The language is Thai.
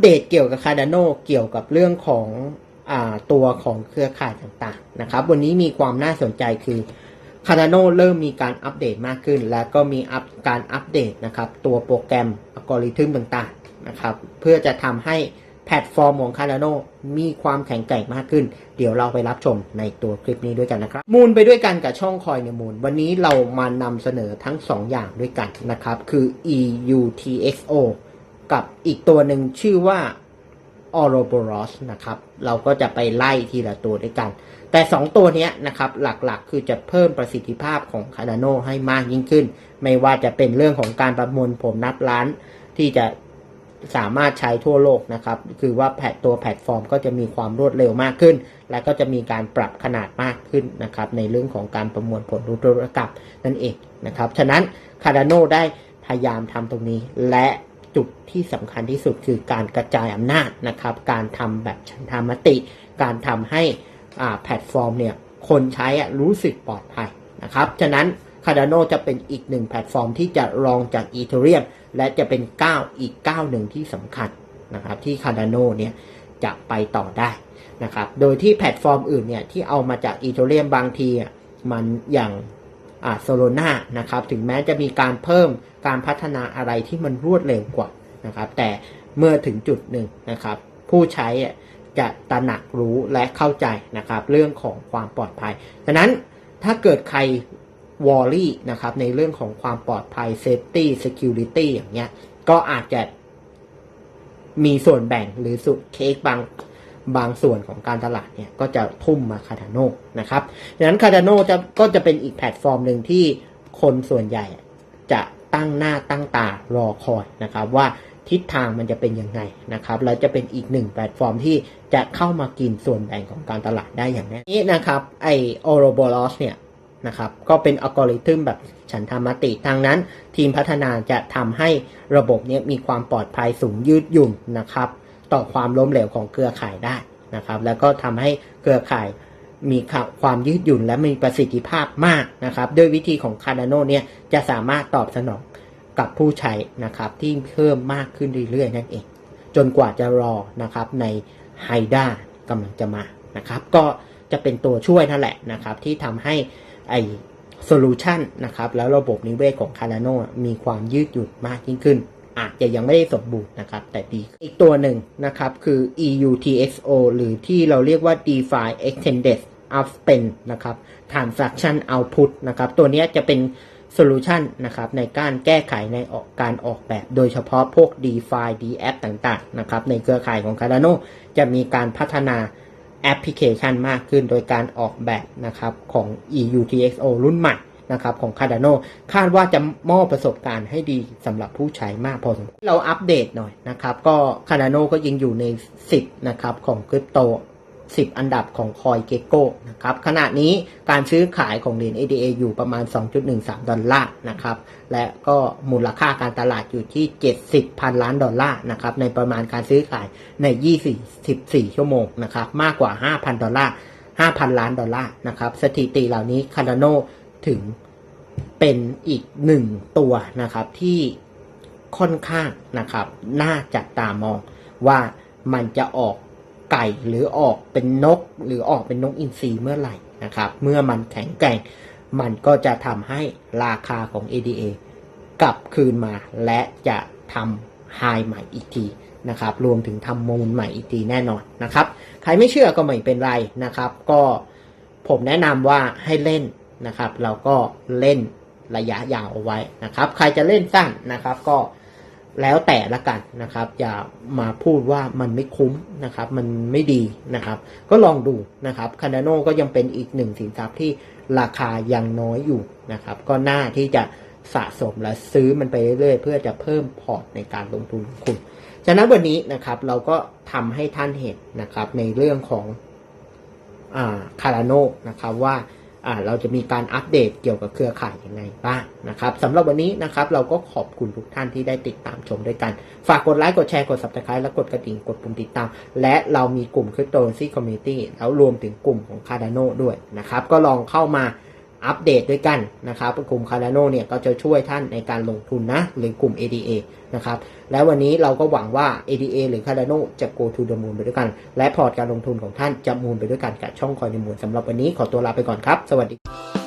เดตเกี่ยวกับ Cardano เกี่ยวกับเรื่องของอตัวของเครือข่ายต่างๆนะครับ วันนี้มีความน่าสนใจคือ Cardano เริ่มมีการอัปเดตมากขึ้น และก็มีอัปการอัปเดตนะครับ ตัวโปรแกรมอัลกอริทึมต่างๆนะครับ เพื่อจะทำให้แพลตฟอร์มของ Cardano มีความแข็งแกร่งมากขึ้น เดี๋ยวเราไปรับชมในตัวคลิปนี้ด้วยกันนะครับ มูลไปด้วยกันกับช่องคอยในมูล วันนี้เรามานำเสนอทั้ง 2 อย่างด้วยกันนะครับ คือ EUTXO กับอีกตัวหนึ่งชื่อว่า Ouroboros นะครับ เราก็จะไปไล่ทีละตัวด้วยกัน แต่ 2 ตัวนี้นะครับ หลักๆ คือจะเพิ่มประสิทธิภาพของ Cardano ให้มากยิ่งขึ้น ไม่ว่าจะเป็นเรื่องของการประมวลผลนับล้าน ที่จะสามารถใช้ทั่วโลกนะครับ คือว่าแพตตัวแพลตฟอร์มก็จะมีความรวดเร็วมากขึ้น และก็จะมีการปรับขนาดมากขึ้นนะครับ ในเรื่องของการประมวลผลรูปธุรกรรมนั่นเองนะครับ ฉะนั้น Cardano ได้พยายามทำตรงนี้และ จุดที่สำคัญที่สุดคือการกระจายอำนาจนะครับ การทำแบบฉันทามติ การทำให้แพลตฟอร์มเนี่ยคนใช้รู้สึกปลอดภัยนะครับ ฉะนั้น Cardano จะเป็นอีกหนึ่งแพลตฟอร์มที่จะรองจาก Ethereum และจะเป็นก้าวอีกก้าวหนึ่งที่สำคัญนะครับที่ Cardano เนี่ยจะไปต่อได้นะครับ โดยที่แพลตฟอร์มอื่นเนี่ยที่เอามาจาก Ethereum บางทีมันอย่าง โซโลนานะครับถึงแม้จะมีการเพิ่มการพัฒนาอะไรที่มันรวดเร็วกว่านะครับแต่เมื่อถึงจุดหนึ่งนะครับผู้ใช้จะตระหนักรู้และเข้าใจนะครับเรื่องของความปลอดภัยฉะนั้นถ้าเกิดใครวอลลี่นะครับในเรื่องของความปลอดภัย Safety Security อย่างเงี้ยก็อาจจะมีส่วนแบ่งหรือสุดเค้กบาง บางส่วนของการตลาดเนี่ยก็จะทุ่มมาคา a าโนนะครับดังนั้นคา a าโนจะก็จะเป็นอีกแพลตฟอร์มหนึ่งที่คนส่วนใหญ่จะตั้งหน้าตั้งตารอคอยนะครับว่าทิศทางมันจะเป็นยังไงนะครับแล้วจะเป็นอีกหนึ่งแพลตฟอร์มที่จะเข้ามากินส่วนแบ่งของการตลาดได้อย่างแน่นี้นะครับไอโอโรโบลอสเนี่ยนะครับก็เป็นอัลกอริทึมแบบฉันทามติทางนั้น ทีมพัฒนาจะทำให้ระบบเนี้มีความปลอดภัยสูงยืดหยุ่นนะครับ ต่อความล้มเหลวของเครือข่ายได้นะครับ แล้วก็ทำให้เครือข่ายมีความยืดหยุ่นและมีประสิทธิภาพมากนะครับ ด้วยวิธีของ Cardano เนี่ยจะสามารถตอบสนองกับผู้ใช้นะครับที่เพิ่มมากขึ้นเรื่อยๆนั่นเอง จนกว่าจะรอนะครับในไฮด้ากำลังจะมานะครับ ก็จะเป็นตัวช่วยนั่นแหละนะครับที่ทำให้ไอโซลูชันนะครับแล้วระบบนิเวศของ Cardano มีความยืดหยุ่นมากยิ่งขึ้น อาจจะยังไม่ได้สมบูรณ์นะครับ แต่ดีอีกตัวหนึ่งนะครับ คือ EUTXO หรือที่เราเรียกว่า DeFi Extended Outspend นะครับ Transaction Output นะครับ ตัวนี้จะเป็นโซลูชันนะครับในการแก้ไขในออกการออกแบบ โดยเฉพาะพวก DeFi DApp ต่างๆนะครับในเครือข่ายของ Cardano จะมีการพัฒนาแอปพลิเคชันมากขึ้นโดยการออกแบบนะครับของ EUTXO รุ่นใหม่ นะครับของ Cardano คาดว่าจะมอบประสบการณ์ให้ดีสำหรับผู้ใช้มากพอสมควรเราอัปเดตหน่อยนะครับก็ Cardano ก็ยังอยู่ใน 10 นะครับของคริปโต 10 อันดับของคอยเกโก้นะครับขณะนี้การซื้อขายของเหรียญ ADA อยู่ประมาณ 2.13 ดอลลาร์นะครับและก็มูลค่าการตลาดอยู่ที่ 70พันล้านดอลลาร์นะครับในประมาณการซื้อขายใน 24 ชั่วโมงนะครับมากกว่า 5,000 ดอลลาร์5,000 ล้านดอลลาร์นะครับสถิติเหล่านี้ Cardano ถึงเป็นอีกหนึ่งตัวนะครับที่ค่อนข้างนะครับน่าจับตามองว่ามันจะออกไก่หรือออกเป็นนก หรือออกเป็นนกอินทรีเมื่อไหร่นะครับ เมื่อมันแข็งแกร่ง มันก็จะทำให้ราคาของ ADA กลับคืนมาและจะทำไฮใหม่อีกทีนะครับ รวมถึงทำมูลใหม่อีกทีแน่นอนนะครับ ใครไม่เชื่อก็ไม่เป็นไรนะครับ ก็ผมแนะนำว่าให้เล่น นะครับ เราก็เล่นระยะยาวเอาไว้นะครับ ใครจะเล่นสั้นนะครับก็แล้วแต่ละกันนะครับ อย่ามาพูดว่ามันไม่คุ้มนะครับ มันไม่ดีนะครับ ก็ลองดูนะครับคานาโนก็ยังเป็นอีกหนึ่งสินทรัพย์ที่ราคายังน้อยอยู่นะครับ ก็น่าที่จะสะสมและซื้อมันไปเรื่อยๆเพื่อจะเพิ่มพอร์ตในการลงทุนของคุณฉะนั้นวันนี้นะครับเราก็ทำให้ท่านเห็นนะครับในเรื่องของอ่าคาราโนนะครับว่า เราจะมีการอัปเดตเกี่ยวกับเครือข่ายยังไงบ้างนะครับสำหรับวันนี้นะครับเราก็ขอบคุณทุกท่านที่ได้ติดตามชมด้วยกัน ฝากกดไลค์กดแชร์กด subscribe และกดกระดิ่งกดปุ่มติดตาม และเรามีกลุ่มคริปโตเรนซีคอมมิตี้แล้วรวมถึงกลุ่มของคาดานอวด้วยนะครับก็ลองเข้ามา อัปเดตด้วยกันนะครับกลุ่ม Cardano เนี่ยก็จะช่วยท่านในการลงทุนนะ หรือกลุ่ม ADA นะครับ แล้ววันนี้เราก็หวังว่า ADA หรือ Cardano จะ go to the moon ไปด้วยกัน และพอร์ตการลงทุนของท่านจะมูนไปด้วยกันกับช่องคอยในมูลสำหรับวันนี้ขอตัวลาไปก่อนครับ สวัสดี